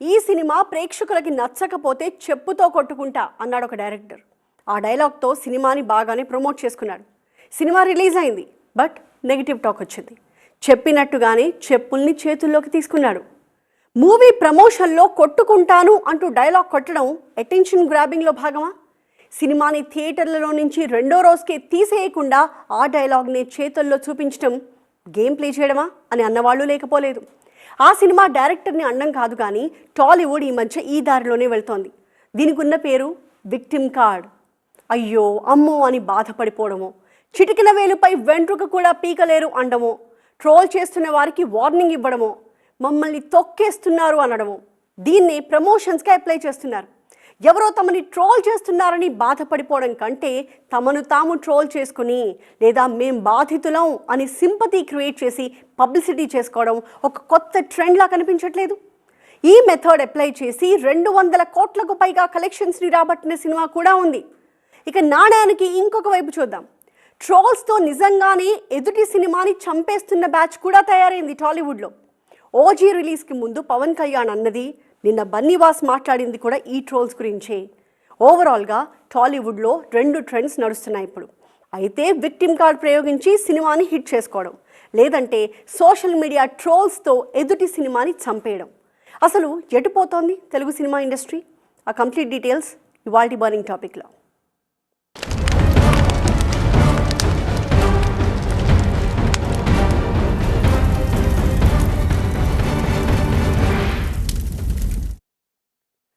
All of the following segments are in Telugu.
ఈ సినిమా ప్రేక్షకులకి నచ్చకపోతే చెప్పుతో కొట్టుకుంటా అన్నాడు ఒక డైరెక్టర్. ఆ డైలాగ్తో సినిమాని బాగానే ప్రమోట్ చేసుకున్నాడు. సినిమా రిలీజ్ అయింది బట్ నెగిటివ్ టాక్ వచ్చింది. చెప్పినట్టుగానే చెప్పుల్ని చేతుల్లోకి తీసుకున్నాడు. మూవీ ప్రమోషన్లో కొట్టుకుంటాను అంటూ డైలాగ్ కొట్టడం అటెన్షన్ గ్రాబింగ్లో భాగమా? సినిమాని థియేటర్లలో నుంచి రెండో రోజుకే తీసేయకుండా ఆ డైలాగ్ని చేతుల్లో చూపించడం గేమ్ ప్లే చేయడమా అని అన్నవాళ్ళు లేకపోలేదు. ఆ సినిమా డైరెక్టర్ని అండం కాదు కానీ టాలీవుడ్ ఈ మధ్య ఈ దారిలోనే వెళ్తోంది. దీనికి ఉన్న పేరు విక్టిమ్ కార్డ్. అయ్యో అమ్మో అని బాధపడిపోవడమో. చిటికిన వేలుపై వెంట్రుక కూడా పీకలేరు అండమో. ట్రోల్ చేస్తున్న వారికి వార్నింగ్ ఇవ్వడమో. మమ్మల్ని తొక్కేస్తున్నారు అనడము. దీన్ని ప్రమోషన్స్కి అప్లై చేస్తున్నారు. ఎవరో తమని ట్రోల్ చేస్తున్నారని బాధపడిపోవడం కంటే తమను తాము ట్రోల్ చేసుకుని లేదా మేం బాధితులం అని సింపతి క్రియేట్ చేసి పబ్లిసిటీ చేసుకోవడం ఒక కొత్త ట్రెండ్లా కనిపించట్లేదు. ఈ మెథడ్ అప్లై చేసి రెండు వందల కోట్లకు పైగా కలెక్షన్స్ని రాబట్టిన సినిమా కూడా ఉంది. ఇక నాణ్యానికి ఇంకొక వైపు చూద్దాం. ట్రోల్స్తో నిజంగానే ఎదుటి సినిమాని చంపేస్తున్న బ్యాచ్ కూడా తయారైంది టాలీవుడ్లో. ఓజీ రిలీజ్కి ముందు పవన్ కళ్యాణ్ అన్నది నిన్న బన్నీవాస్ మాట్లాడింది కూడా ఈ ట్రోల్స్ గురించే. ఓవరాల్గా టాలీవుడ్లో రెండు ట్రెండ్స్ నడుస్తున్నాయి ఇప్పుడు. అయితే విక్టిమ్ కార్డ్ ప్రయోగించి సినిమాని హిట్ చేసుకోవడం లేదంటే సోషల్ మీడియా ట్రోల్స్తో ఎదుటి సినిమాని చంపేయడం. అసలు ఎటుపోతోంది తెలుగు సినిమా ఇండస్ట్రీ? ఆ కంప్లీట్ డీటెయిల్స్ ఇవాల్టి బర్నింగ్ టాపిక్లో.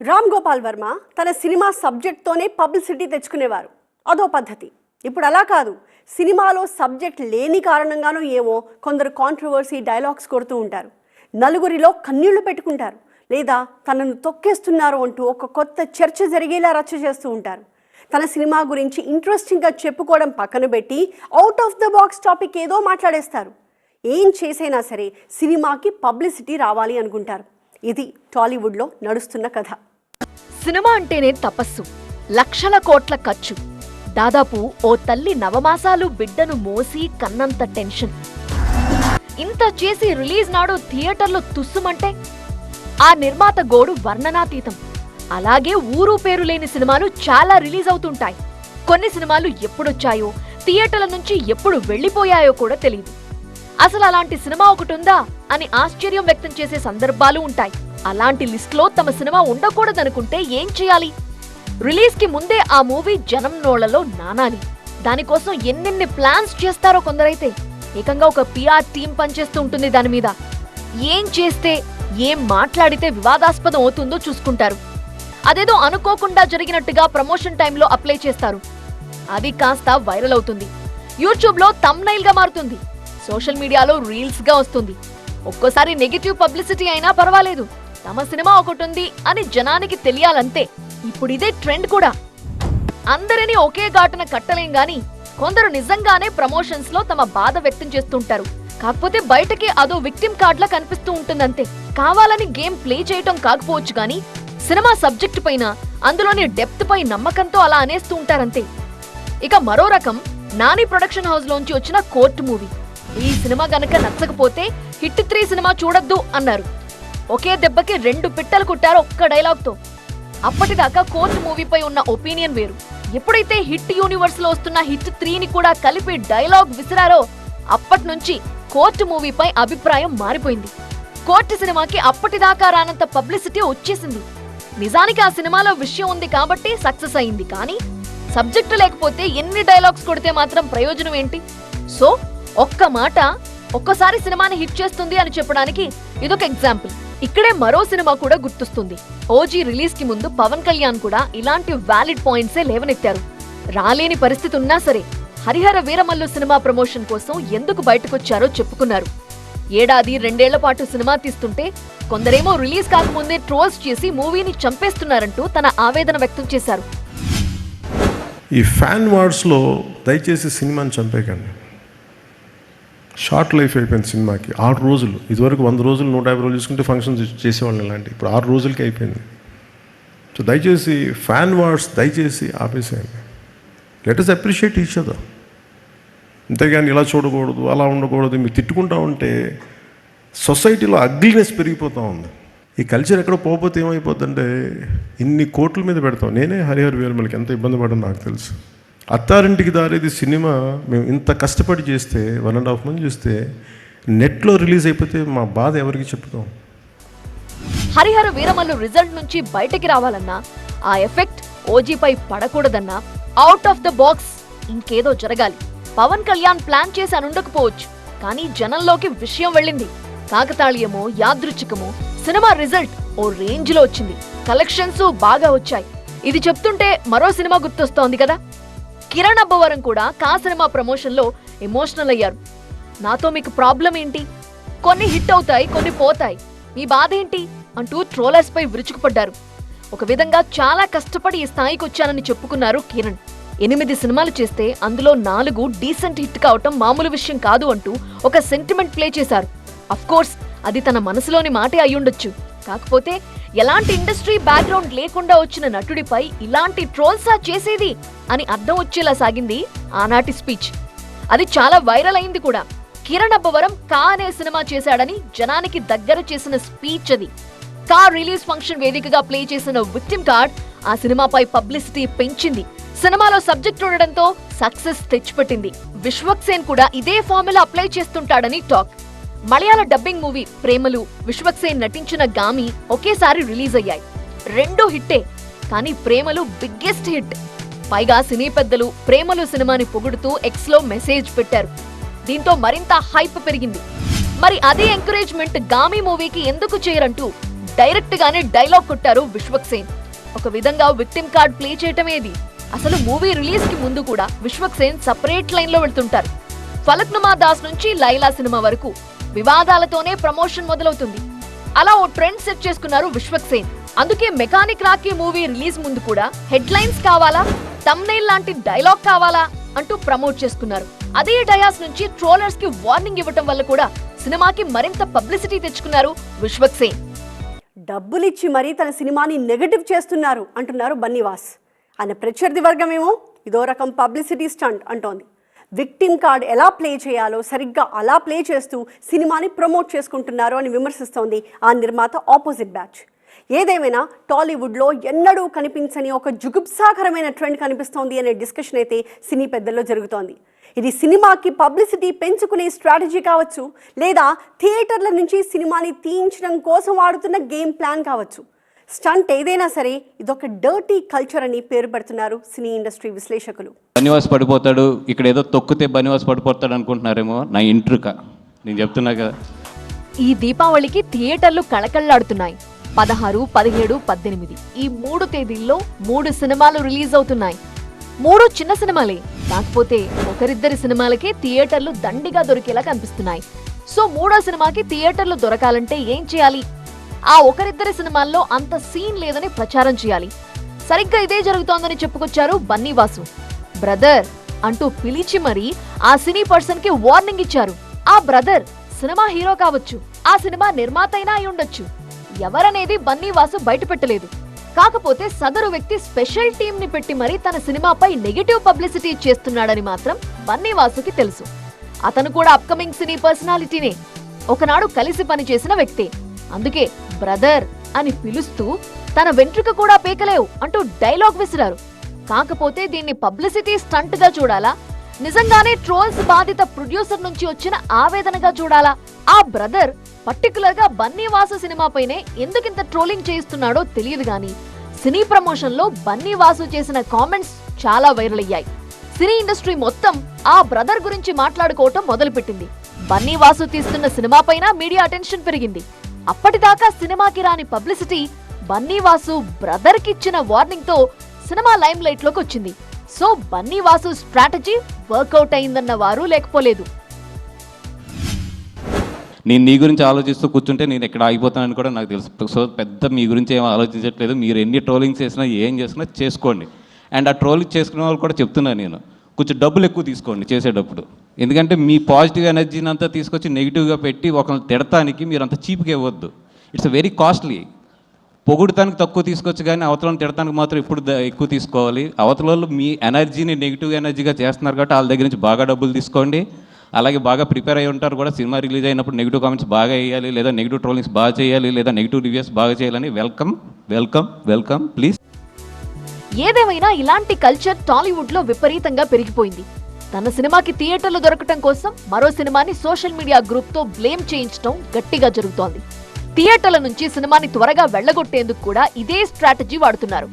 రామ్ గోపాల్ వర్మ తన సినిమా సబ్జెక్ట్తోనే పబ్లిసిటీ తెచ్చుకునేవారు. అదో పద్ధతి. ఇప్పుడు అలా కాదు. సినిమాలో సబ్జెక్ట్ లేని కారణంగానో ఏమో కొందరు కాంట్రవర్సీ డైలాగ్స్ కొడుతూ ఉంటారు. నలుగురిలో కన్నీళ్ళు పెట్టుకుంటారు. లేదా తనను తొక్కేస్తున్నారు అంటూ ఒక కొత్త చర్చ జరిగేలా రచ్చ చేస్తూ ఉంటారు. తన సినిమా గురించి ఇంట్రెస్టింగ్గా చెప్పుకోవడం పక్కన పెట్టి out of the box topic ఏదో మాట్లాడేస్తారు. ఏం చేసైనా సరే సినిమాకి పబ్లిసిటీ రావాలి అనుకుంటారు. ఇది టాలీవుడ్లో నడుస్తున్న కథ. సినిమా అంటేనే తపస్సు లక్షల కోట్ల ఖర్చు. దాదాపు ఓ తల్లి నవమాసాలు బిడ్డను మోసి కన్నంత టెన్షన్. ఇంత చేసి రిలీజ్ నాడు థియేటర్లో తుస్సుమంటే? ఆ నిర్మాత గోడు వర్ణనాతీతం. అలాగే ఊరు పేరు లేని సినిమాలు చాలా రిలీజ్ అవుతుంటాయి. కొన్ని సినిమాలు ఎప్పుడొచ్చాయో థియేటర్ల నుంచి ఎప్పుడు వెళ్ళిపోయాయో కూడా తెలియదు అసలు అలాంటి సినిమా ఒకటి ఉందా అని ఆశ్చర్యం వ్యక్తం చేసే సందర్భాలు ఉంటాయి. అలాంటి లిస్ట్లో తమ సినిమా ఉండకూడదనుకుంటే ఏం చేయాలి? రిలీజ్కి ముందే ఆ మూవీ జనం నోళ్ళలో నానాలి. దానికోసం ఎన్నెన్ని ప్లాన్స్ చేస్తారో కొందరైతే. ఏకంగా ఒక పిఆర్ టీం పనిచేస్తూ ఉంటుంది దాని మీద. ఏం చేస్తే ఏం మాట్లాడితే వివాదాస్పదం అవుతుందో చూసుకుంటారు. అదేదో అనుకోకుండా జరిగినట్టుగా ప్రమోషన్ టైంలో అప్లై చేస్తారు. అది కాస్త వైరల్ అవుతుంది. యూట్యూబ్లో తమ్నైల్గా గా మారుతుంది. సోషల్ మీడియాలో రీల్స్గా వస్తుంది. ఒక్కోసారి నెగిటివ్ పబ్లిసిటీ అయినా పర్వాలేదు. తమ సినిమా ఒకటి ఉంది అని జనానికి తెలియాలంతే ఇప్పుడు ఇదే ట్రెండ్ కూడా. అందరినీ ఒకే ఘాటున కట్టలేం గాని కొందరు నిజంగానే ప్రమోషన్స్లో తమ బాధ వ్యక్తం చేస్తుంటారు. కాకపోతే బయటకి అదో విక్టిమ్ కార్డ్లా కనిపిస్తూ ఉంటుందంతే. కావాలని గేమ్ ప్లే చేయటం కాకపోవచ్చు గాని సినిమా సబ్జెక్ట్ పైన అందులోని డెప్త్ పై నమ్మకంతో అలా అనేస్తూ ఉంటారంతే. ఇక మరో రకం నాని ప్రొడక్షన్ హౌస్ లోంచి వచ్చిన కోర్టు మూవీ. ఈ సినిమా గనక నచ్చకపోతే హిట్ త్రీ సినిమా చూడొద్దు అన్నారు. ఒకే దెబ్బకి రెండు పిట్టలు కుట్టారు ఒక్క డైలాగ్తో. అప్పటిదాకా కోర్టు మూవీపై ఉన్న ఒపీనియన్ వేరు. ఎప్పుడైతే హిట్ యూనివర్స్లో వస్తున్న హిట్ త్రీని కూడా కలిపి డైలాగ్ విసిరారో అప్పటి నుంచి కోర్టు మూవీపై అభిప్రాయం మారిపోయింది. కోర్టు సినిమాకి అప్పటిదాకా రానంత పబ్లిసిటీ వచ్చేసింది. నిజానికి ఆ సినిమాలో విషయం ఉంది కాబట్టి సక్సెస్ అయింది. కానీ సబ్జెక్టు లేకపోతే ఎన్ని డైలాగ్స్ కొడితే మాత్రం ప్రయోజనం ఏంటి? సో ఒక్క మాట ఒక్కసారి సినిమాని హిట్ చేస్తుంది అని చెప్పడానికి ఇదొక ఎగ్జాంపుల్. ఇక్కడే మరో సినిమా కూడా గుర్తొస్తుంది. ఓజీ రిలీజ్కి ముందు పవన్ కళ్యాణ్ కూడా ఇలాంటి వ్యాలిడ్ పాయింట్సే లేవనెత్తారు. రాలేని పరిస్థితి ఉన్నా సరే హరిహర వీరమల్లు సినిమా ప్రమోషన్ కోసం ఎందుకు బయటకొచ్చారో చెప్పుకున్నారు. ఏడాది రెండేళ్ళ పాటు సినిమా తీస్తుంటే కొందరేమో రిలీజ్ కాకముందే ట్రోల్స్ చేసి మూవీని చంపేస్తున్నారంటూ తన ఆవేదన వ్యక్తం చేశారు. ఈ ఫ్యాన్ వార్డ్స్లో దయచేసి సినిమాని చంపేయకండి. షార్ట్ లైఫ్ అయిపోయింది సినిమాకి. ఆరు రోజులు. ఇదివరకు వంద రోజులు నూట యాభై రోజులు చూసుకుంటే ఫంక్షన్స్ చేసేవాళ్ళం ఇలాంటి. ఇప్పుడు ఆరు రోజులకి అయిపోయింది. సో దయచేసి ఫ్యాన్ వార్డ్స్ దయచేసి ఆపేసేయండి. Let us appreciate each other అంతేగాని ఇలా చూడకూడదు అలా ఉండకూడదు మీరు తిట్టుకుంటా ఉంటే సొసైటీలో అగ్లీనెస్ పెరిగిపోతూ ఉంది. ఈ కల్చర్ ఎక్కడ పోకపోతే ఏమైపోతుందంటే ఇన్ని కోట్ల మీద పెడతాం. నేనే హరిహర్ వేలుమలకి ఎంత ఇబ్బంది పడడం నాకు తెలుసు. అత్తారింటికి దారేది సినిమా మేము ఇంత కష్టపడి చేస్తే వన్ అండ్ హాఫ్ మంత్ చూస్తే నెట్లో రిలీజ్ అయిపోతే మా బాధ ఎవరికి చెప్పుతాం హరిహర వీరమల్లు రిజల్ట్ నుంచి బయటకి రావాలన్నా ఆ ఎఫెక్ట్ ఓజీపై పడకూడదన్నా అవుట్ ఆఫ్ ద బాక్స్ ఇంకేదో జరగాలి. పవన్ కళ్యాణ్ ప్లాన్ చేసి అనుండకపోవచ్చు కానీ జనంలోకి విషయం వెళ్ళింది. కాకతాళీయమో యాదృచ్ఛికమో సినిమా రిజల్ట్ ఓ రేంజ్లో వచ్చింది. కలెక్షన్స్ బాగా వచ్చాయి. ఇది చెప్తుంటే మరో సినిమా గుర్తొస్తోంది కదా? కిరణ్ అబ్బవరం కూడా కా సినిమా ప్రమోషన్లో ఎమోషనల్ అయ్యారు. నాతో మీకు ప్రాబ్లం ఏంటి? కొన్ని హిట్ అవుతాయి కొన్ని పోతాయి. మీ బాధ ఏంటి? అంటూ ట్రోలర్స్ పై విరుచుకుపడ్డారు. ఒక విధంగా చాలా కష్టపడి ఈ స్థాయికి వచ్చానని చెప్పుకున్నారు కిరణ్. ఎనిమిది సినిమాలు చేస్తే అందులో నాలుగు డీసెంట్ హిట్ కావటం మామూలు విషయం కాదు అంటూ ఒక సెంటిమెంట్ ప్లే చేశారు. అఫ్ కోర్స్ అది తన మనసులోని మాటే అయ్యుండొచ్చు. కాకపోతే ఎలాంటి ఇండస్ట్రీ బ్యాక్గ్రౌండ్ లేకుండా వచ్చిన నటుడిపై ఇలాంటి ట్రోల్సా చేసేది అని అర్థం వచ్చేలా సాగింది ఆనాటి స్పీచ్ అది చాలా వైరల్ అయింది కూడా. కిరణ్ అబ్బవరం కా అనే సినిమా చేశాడని జనానికి దగ్గర చేసిన స్పీచ్ అది. కా రిలీజ్ ఫంక్షన్ వేదికగా ప్లే చేసిన విక్టిమ్ కార్డ్ ఆ సినిమాపై పబ్లిసిటీ పెంచింది. సినిమాలో సబ్జెక్ట్ ఉండడంతో సక్సెస్ తెచ్చిపెట్టింది. విశ్వక్ సేన్ కూడా ఇదే formula apply చేస్తుంటాడని talk Malayalam dubbing movie Premalu Vishwaksen నటించిన గామి ఒకేసారి రిలీజ్ అయ్యాయి. రెండు హిట్టే కానీ ప్రేమలు బిగ్గెస్ట్ హిట్ పైగా సినీ పెద్దలు ప్రేమలు సినిమాని పొగుడుతూ ఎక్స్లో మెసేజ్ పెట్టారు. దీంతో మరింత హైప్ పెరిగింది. మరి అదే ఎంకరేజ్మెంట్ గామి మూవీకి ఎందుకు చేయరంటూ డైరెక్ట్ గానే డైలాగ్ కొట్టారు విశ్వక్సేన్ ఒక విధంగా విక్టిమ్ కార్డ్ ప్లే చేయటమేది అసలు మూవీ రిలీజ్కి ముందు కూడా విశ్వక్సేన్ సపరేట్ లైన్లో వెళ్తుంటారు. ఫలక్నుమా దాస్ నుంచి లైలా సినిమా వరకు వివాదాలతోనే ప్రమోషన్ మొదలవుతుంది. అలా ఓ ట్రెండ్ సెట్ చేసుకున్నారు విశ్వక్ సేన్. అందుకే మెకానిక్ రాకీ మూవీ రిలీజ్ ముందు కూడా హెడ్ లైన్స్ కావాలా? తమ్నైల్ లాంటి డైలాగ్ కావాలా? అంటూ ప్రమోట్ చేసుకున్నారు. అదే డయాస్ నుంచి ట్రోలర్స్కి వార్నింగ్ ఇవ్వటం వల్ల కూడా సినిమాకి మరింత పబ్లిసిటీ తెచ్చుకున్నారు విశ్వక్ సేన్. డబ్బులిచ్చి మరీ తన సినిమాని నెగటివ్ చేస్తున్నారు అంటున్నారు బన్నీవాస్. ఆయన ప్రత్యర్థి వర్గమేమో? ఇదో రకం పబ్లిసిటీ స్టంట్ అంటోంది. విక్టిమ్ కార్డ్ ఎలా ప్లే చేయాలో సరిగ్గా అలా ప్లే చేస్తూ సినిమాని ప్రమోట్ చేసుకుంటున్నారు అని విమర్శిస్తోంది ఆ నిర్మాత ఆపోజిట్ బ్యాచ్. ఏదేమైనా టాలీవుడ్లో ఎన్నడూ కనిపించని ఒక జుగుప్సాకరమైన ట్రెండ్ కనిపిస్తోంది అనే డిస్కషన్ అయితే సినీ పెద్దల్లో జరుగుతోంది. ఇది సినిమాకి పబ్లిసిటీ పెంచుకునే స్ట్రాటజీ కావచ్చు లేదా థియేటర్ల నుంచి సినిమాని తీయించడం కోసం ఆడుతున్న గేమ్ ప్లాన్ కావచ్చు. స్టంట్ ఏదైనా సరే ఇదొక డర్టీ కల్చర్ అని పేరు పెడుతున్నారు సినీ ఇండస్ట్రీ విశ్లేషకులు. బనివాస్ పడిపోతాడు ఇక్కడ ఏదో తొక్కితే బనివాస్ పడిపోతాడు అనుకుంటున్నారేమో నా ఇంట్రుక. నేను చెప్తున్నా కదా. ఈ దీపావళికి థియేటర్లు కళకళ్ళాడుతున్నాయి. పదహారు పదిహేడు పద్దెనిమిది. ఈ మూడు తేదీల్లో మూడు సినిమాలు రిలీజ్ అవుతున్నాయి. మూడు చిన్న సినిమాలే. కాకపోతే ఒకరిద్దరి సినిమాలకే థియేటర్లు దండిగా దొరికేలా కనిపిస్తున్నాయి. సో మూడో సినిమాకి థియేటర్లు దొరకాలంటే ఏం చేయాలి? ఆ ఒకరిద్దరి సినిమాల్లో అంత సీన్ లేదని ప్రచారం చేయాలి. సరిగ్గా ఇదే జరుగుతోందని చెప్పుకొచ్చారు బన్నీవాసు బ్రదర్ అంటూ పిలిచి మరీ ఆ సినీ పర్సన్కి వార్నింగ్ ఇచ్చారు. ఆ బ్రదర్ సినిమా హీరో కావచ్చు ఆ సినిమా నిర్మాత అయినా అయి ఉండొచ్చు. ఎవరనేది బన్నీవాసు బయటపెట్టలేదు. కాకపోతే సదరు వ్యక్తి స్పెషల్ టీమ్ని పెట్టి మరీ తన సినిమాపై నెగటివ్ పబ్లిసిటీ చేస్తున్నాడని మాత్రం బన్నీవాసుకి తెలుసు. అతను కూడా అప్కమింగ్ సినీ పర్సనాలిటీనే. ఒకనాడు కలిసి పనిచేసిన వ్యక్తే. అందుకే బ్రదర్ అని పిలుస్తూ తన వెంట్రుక కూడా పేకలేవు అంటూ డైలాగ్ విసిరారు. కాకపోతే దీన్ని పబ్లిసిటీ స్టంట్గా చూడాలా? నిజంగానే ట్రోల్స్ బాధిత ప్రొడ్యూసర్ నుంచి వచ్చిన ఆవేదనగా చూడాలా? ఆ బ్రదర్ పర్టికులర్గా బన్నీవాసు సినిమాపైనే ఎందుకింత ట్రోలింగ్ చేయిస్తున్నాడో తెలియదు గాని సినీ ప్రమోషన్లో బన్నీవాసు చేసిన కామెంట్స్ చాలా వైరల్ అయ్యాయి. సినీ ఇండస్ట్రీ మొత్తం ఆ బ్రదర్ గురించి మాట్లాడుకోవటం మొదలుపెట్టింది. బన్నీవాసు తీస్తున్న సినిమాపైన మీడియా అటెన్షన్ పెరిగింది. అప్పటిదాకా సినిమాకి రాని పబ్లిసిటీ బన్నీవాసు బ్రదర్ కిచ్చిన వార్నింగ్తో సినిమా లైమ్ లైట్లోకి వచ్చింది. సో బన్నీవాసు స్ట్రాటజీ వర్కౌట్ అయిందన్న వారు లేకపోలేదు. నేను నీ గురించి ఆలోచిస్తూ కూర్చుంటే నేను ఎక్కడ ఆగిపోతానని కూడా నాకు తెలుసు. సో పెద్ద మీ గురించి ఏం ఆలోచించట్లేదు. మీరు ఎన్ని ట్రోలింగ్స్ చేసినా ఏం చేసినా చేసుకోండి. అండ్ ఆ ట్రోలింగ్ చేసుకునే వాళ్ళు కూడా చెప్తున్నాను నేను. కొంచెం డబ్బులు ఎక్కువ తీసుకోండి చేసేటప్పుడు. ఎందుకంటే మీ పాజిటివ్ ఎనర్జీని అంతా తీసుకొచ్చి నెగిటివ్గా పెట్టి ఒకరిని తిడటానికి మీరు అంత చీప్గా ఇవ్వద్దు. ఇట్స్ వెరీ కాస్ట్లీ పొగుడటానికి తక్కువ తీసుకోవచ్చు కానీ అవతలను తిడటానికి మాత్రం ఇప్పుడు ఎక్కువ తీసుకోవాలి. అవతల మీ ఎనర్జీని నెగిటివ్ ఎనర్జీగా చేస్తున్నారు కాబట్టి వాళ్ళ దగ్గర నుంచి బాగా డబ్బులు తీసుకోండి. అలాగే బాగా ప్రిపేర్ అయి ఉంటారు కూడా సినిమా రిలీజ్ అయినప్పుడు నెగిటివ్ కామెంట్స్ బాగా వేయాలి లేదా నెగిటివ్ ట్రోలింగ్స్ బాగా చేయాలి లేదా నెగిటివ్ రివ్యూస్ బాగా చేయాలని వెల్కమ్ వెల్కమ్ వెల్కమ్ ప్లీజ్. ఏదేమైనా ఇలాంటి కల్చర్ టాలీవుడ్లో విపరీతంగా పెరిగిపోయింది. తన సినిమాకి థియేటర్లు దొరకటం కోసం మరో సినిమాని సోషల్ మీడియా గ్రూప్తో బ్లేమ్ చేయించడం గట్టిగా జరుగుతోంది. థియేటర్ల నుంచి సినిమాని త్వరగా వెళ్ళగొట్టేందుకు కూడా ఇదే స్ట్రాటజీ వాడుతున్నారు.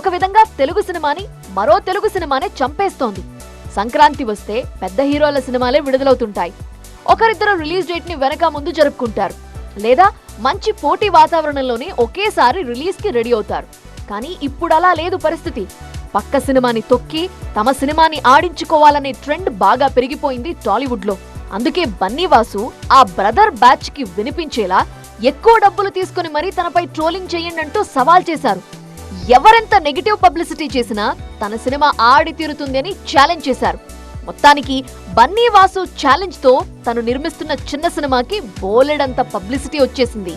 ఒక విధంగా తెలుగు సినిమాని మరో తెలుగు సినిమానే చంపేస్తోంది. సంక్రాంతి వస్తే పెద్ద హీరోల సినిమాలే విడుదలవుతుంటాయి. ఒకరిద్దరు రిలీజ్ డేట్ని వెనక ముందు జరుపుకుంటారు. లేదా మంచి పోటీ వాతావరణంలోనే ఒకేసారి రిలీజ్కి రెడీ అవుతారు. కానీ ఇప్పుడు అలా లేదు పరిస్థితి. పక్క సినిమాని తొక్కి తమ సినిమాని ఆడించుకోవాలనే ట్రెండ్ బాగా పెరిగిపోయింది టాలీవుడ్లో. అందుకే బన్నీవాసు ఆ బ్రదర్ బ్యాచ్కి వినిపించేలా ఎక్కువ డబ్బులు తీసుకుని మరీ తనపై ట్రోలింగ్ చేయండి అంటూ సవాల్ చేశారు. ఎవరెంత నెగిటివ్ పబ్లిసిటీ చేసినా తన సినిమా ఆడి తీరుతుంది అని ఛాలెంజ్ చేశారు. మొత్తానికి బన్నీ వాసు ఛాలెంజ్తో తను నిర్మిస్తున్న చిన్న సినిమాకి బోలెడంత పబ్లిసిటీ వచ్చేసింది.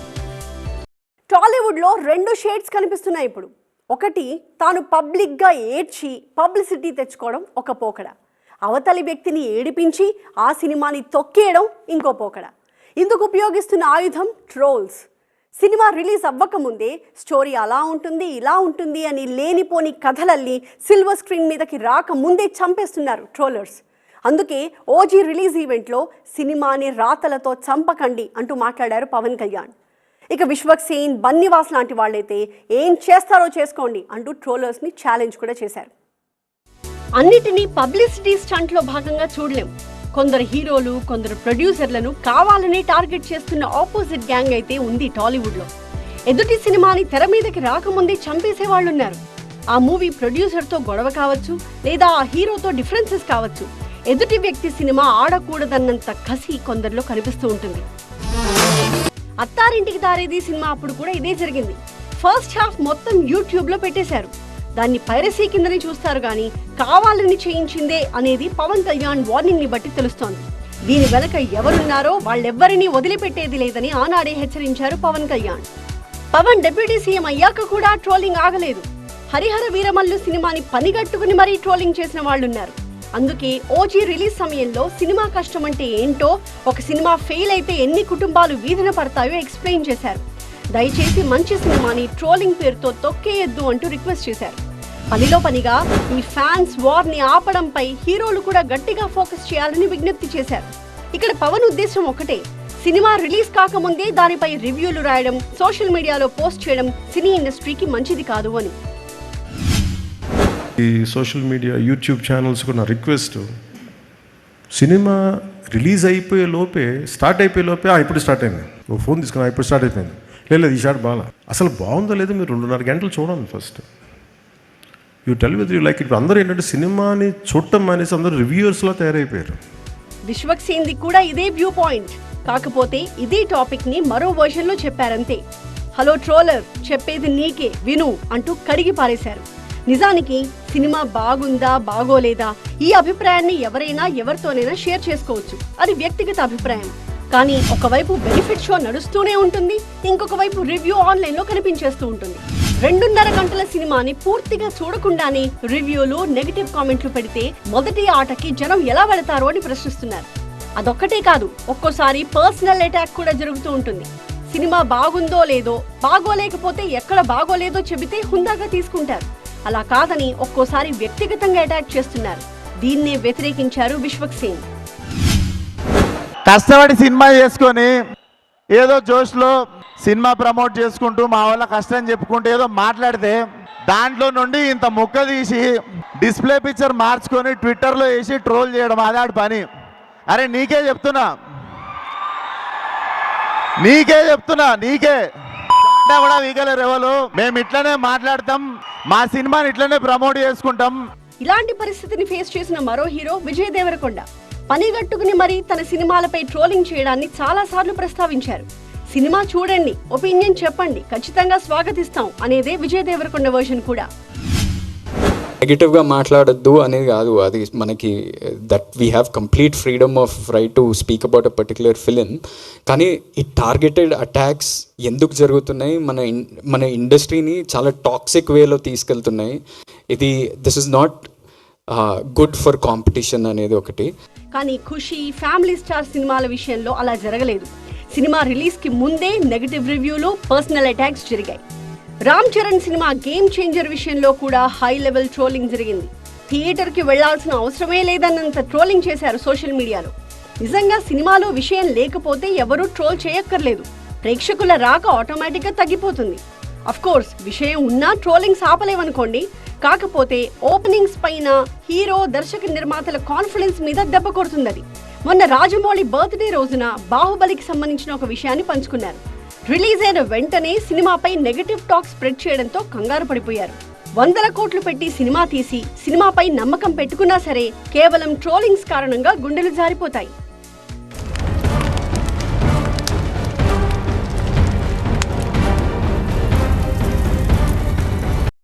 టాలీవుడ్లో రెండు షేడ్స్ కనిపిస్తున్నాయి ఇప్పుడు. ఒకటి తాను పబ్లిక్గా ఏడ్చి పబ్లిసిటీ తెచ్చుకోవడం ఒక పోకడ. అవతలి వ్యక్తిని ఏడిపించి ఆ సినిమాని తొక్కేయడం ఇంకో పోకడ. ఇందుకు ఉపయోగిస్తున్న ఆయుధం ట్రోల్స్. సినిమా రిలీజ్ అవ్వకముందే స్టోరీ అలా ఉంటుంది ఇలా ఉంటుంది అని లేనిపోని కథలల్లి సిల్వర్ స్క్రీన్ మీదకి రాకముందే చంపేస్తున్నారు ట్రోలర్స్. అందుకే ఓజీ రిలీజ్ ఈవెంట్లో సినిమాని రాతలతో చంపకండి అంటూ మాట్లాడారు పవన్ కళ్యాణ్. ఇక విశ్వక్ సేన్ బన్నివాస్ లాంటి వాళ్ళైతే ఏం చేస్తారో చేసుకోండి అంటూ ట్రోలర్స్ని ఛాలెంజ్ కూడా చేశారు. అన్నిటినీ పబ్లిసిటీ స్టంట్లో భాగంగా చూడలేం. కొందరు హీరోలు కొందరు ప్రొడ్యూసర్లను కావాలని టార్గెట్ చేస్తున్న ఆపోజిట్ గ్యాంగ్ అయితే ఉంది టాలీవుడ్లో. ఎదుటి సినిమాని తెర మీదకి రాకముందే చంపేసే వాళ్ళున్నారు ఆ మూవీ ప్రొడ్యూసర్తో గొడవ కావచ్చు లేదా ఆ హీరోతో డిఫరెన్సెస్ కావచ్చు. ఎదుటి వ్యక్తి సినిమా ఆడకూడదన్నంత కసి కొందరిలో కనిపిస్తూ ఉంటుంది. అత్తారింటికి దారేది సినిమా అప్పుడు కూడా ఇదే జరిగింది. ఫస్ట్ హాఫ్ మొత్తం యూట్యూబ్లో పెట్టేశారు. దాన్ని పైరసీ కిందనే చూస్తారు కానీ కావాలని చేయించిందే అనేది పవన్ కళ్యాణ్ వార్నింగ్ని బట్టి తెలుస్తోంది. దీని వెనక ఎవరున్నారో వాళ్ళెవ్వరినీ వదిలిపెట్టేది లేదని ఆనాడే హెచ్చరించారు పవన్ కళ్యాణ్. పవన్ డిప్యూటీ సీఎం అయ్యాక కూడా ట్రోలింగ్ ఆగలేదు. హరిహర వీరమల్లు సినిమాని పనిగట్టుకుని మరీ ట్రోలింగ్ చేసిన వాళ్ళున్నారు. అందుకే ఓజీ రిలీజ్ సమయంలో సినిమా కష్టం అంటే ఏంటో ఒక సినిమా ఫెయిల్ అయితే ఎన్ని కుటుంబాలు వీధిన పడతాయో ఎక్స్ప్లెయిన్ చేశారు. దయచేసి మంచి సినిమాని ట్రోలింగ్ పేరుతో తొక్కేయొద్దు అంటూ రిక్వెస్ట్ చేశారు. పనిలో పనిగా ఈ ఫ్యాన్స్ వార్ని ఆపడంపై హీరోలు కూడా గట్టిగా ఫోకస్ చేయాలని విజ్ఞప్తి చేశారు. ఇక్కడ పవన్ ఉద్దేశం ఒకటే సినిమా రిలీజ్ కాకముందే దానిపై రివ్యూలు రాయడం సోషల్ మీడియాలో పోస్ట్ చేయడం సినీ ఇండస్ట్రీకి మంచిది కాదు అని. ఈ సోషల్ మీడియా యూట్యూబ్ ఛానల్స్ కూడా నా రిక్వెస్ట్. సినిమా రిలీజ్ అయిపోయే లోపే స్టార్ట్ అయిపోయే లోపే "ఆ, ఇప్పుడు స్టార్ట్ అయింది. ఓ ఫోన్ తీసుకున్నా ఇప్పుడు స్టార్ట్ అయిపోయింది. లేదు లేదు, ఈ షాట్ బాగా అసలు బాగుందో లేదో మీరు రెండున్నర గంటలు చూడండి first. You tell with you like ఇప్పుడు అందరూ ఏంటంటే సినిమాని చూడటం అనేసి అందరూ రివ్యూయర్స్లో తయారైపోయారు. విశ్వక్ సేన్ది కూడా ఇదే వ్యూ పాయింట్. కాకపోతే ఇదే టాపిక్ని మరో వర్షన్లో చెప్పారంతే. Hello troller. చెప్పేది నీకే. విను అంటూ కడిగి పారేశారు. నిజానికి సినిమా బాగుందా బాగోలేదా? ఈ అభిప్రాయాన్ని ఎవరైనా ఎవరితోనైనా షేర్ చేసుకోవచ్చు. అది వ్యక్తిగత అభిప్రాయం. కానీ ఒకవైపు బెనిఫిట్ షో నడుస్తూనే ఉంటుంది ఇంకొక వైపు రివ్యూ ఆన్లైన్లో కనిపించేస్తూ ఉంటుంది. రెండున్నర గంటల సినిమాని పూర్తిగా చూడకుండానే రివ్యూలు నెగిటివ్ కామెంట్లు పెడితే మొదటి ఆటకి జనం ఎలా వెళతారు అని ప్రశ్నిస్తున్నారు. అదొక్కటే కాదు ఒక్కోసారి పర్సనల్ అటాక్ కూడా జరుగుతూ ఉంటుంది. సినిమా బాగుందో లేదో బాగోలేకపోతే ఎక్కడ బాగోలేదో చెబితే హుందాగా తీసుకుంటారు. అలా కాదని ఒక్కోసారి వ్యక్తిగతంగా అటాక్ చేస్తున్నారు. దీన్నే వ్యతిరేకించారు విశ్వక్ సింగ్. కష్టపడి సినిమా చేసుకొని ఏదో జోష్లో సినిమా ప్రమోట్ చేసుకుంటూ మా వాళ్ళ కష్టం చెప్పుకుంటూ ఏదో మాట్లాడితే దాంట్లో నుండి ఇంత ముక్క తీసి డిస్ప్లే పిక్చర్ మార్చుకొని ట్విట్టర్లో వేసి ట్రోల్ చేయడం అదాడు పని. అరే నీకే చెప్తున్నా. నీకే చెప్తున్నా నీకే. పట్టా కూడా వీగలేరు ఎవరు మేము ఇట్లనే మాట్లాడతాం. మా సినిమాని ఇట్లనే ప్రమోట్ చేసుకుంటాం. ఇలాంటి పరిస్థితిని ఫేస్ చేసిన మరో హీరో విజయ్ దేవరకొండ. పనిగట్టుకుని మరి తన సినిమాలపై ట్రోలింగ్ చేయడాన్ని చాలా సార్లు ప్రస్తావించారు. సినిమా చూడండి ఒపీనియన్ చెప్పండి ఖచ్చితంగా స్వాగతిస్తాం అనేదే విజయ్ దేవరకొండ వర్షన్ కూడా. నెగిటివ్గా మాట్లాడొద్దు అనేది కాదు. అది మనకి that we have complete freedom of right to speak about a particular film కానీ ఈ టార్గెటెడ్ అటాక్స్ ఎందుకు జరుగుతున్నాయి? మన ఇన్ మన ఇండస్ట్రీని చాలా టాక్సిక్ వేలో తీసుకెళ్తున్నాయి. ఇది this is not good for competition అనేది ఒకటి. కానీ ఖుషి ఫ్యామిలీ స్టార్ సినిమాల విషయంలో అలా జరగలేదు. సినిమా రిలీజ్కి ముందే నెగిటివ్ రివ్యూలు పర్సనల్ అటాక్స్ జరిగాయి. Ram Charan cinema Game Changer విషయంలో కూడా హై లెవెల్ ట్రోలింగ్ జరిగింది. థియేటర్కి వెళ్ళాల్సిన అవసరమే లేదన్నంత ట్రోలింగ్ చేశారు సోషల్ మీడియాలో. నిజంగా సినిమాలో విషయం లేకపోతే ఎవరూ ట్రోల్ చేయక్కర్లేదు. ప్రేక్షకుల రాక ఆటోమేటిక్గా తగ్గిపోతుంది. కోర్స్ విషయం ఉన్నా ట్రోలింగ్స్ ఆపలేవనుకోండి కాకపోతే ఓపెనింగ్స్ పైన హీరో దర్శక నిర్మాతల కాన్ఫిడెన్స్ మీద దెబ్బ కొడుతుంది అది మొన్న రాజమౌళి బర్త్డే రోజున బాహుబలికి సంబంధించిన ఒక విషయాన్ని పంచుకున్నారు. రిలీజ్ అయిన వెంటనే సినిమాపై నెగటివ్ టాక్ స్ప్రెడ్ చేయడంతో కంగారు పడిపోయారు. వందల కోట్లు పెట్టి సినిమా తీసి సినిమాపై నమ్మకం పెట్టుకున్నా సరే కేవలం ట్రోలింగ్స్ కారణంగా గుండెలు జారిపోతాయి.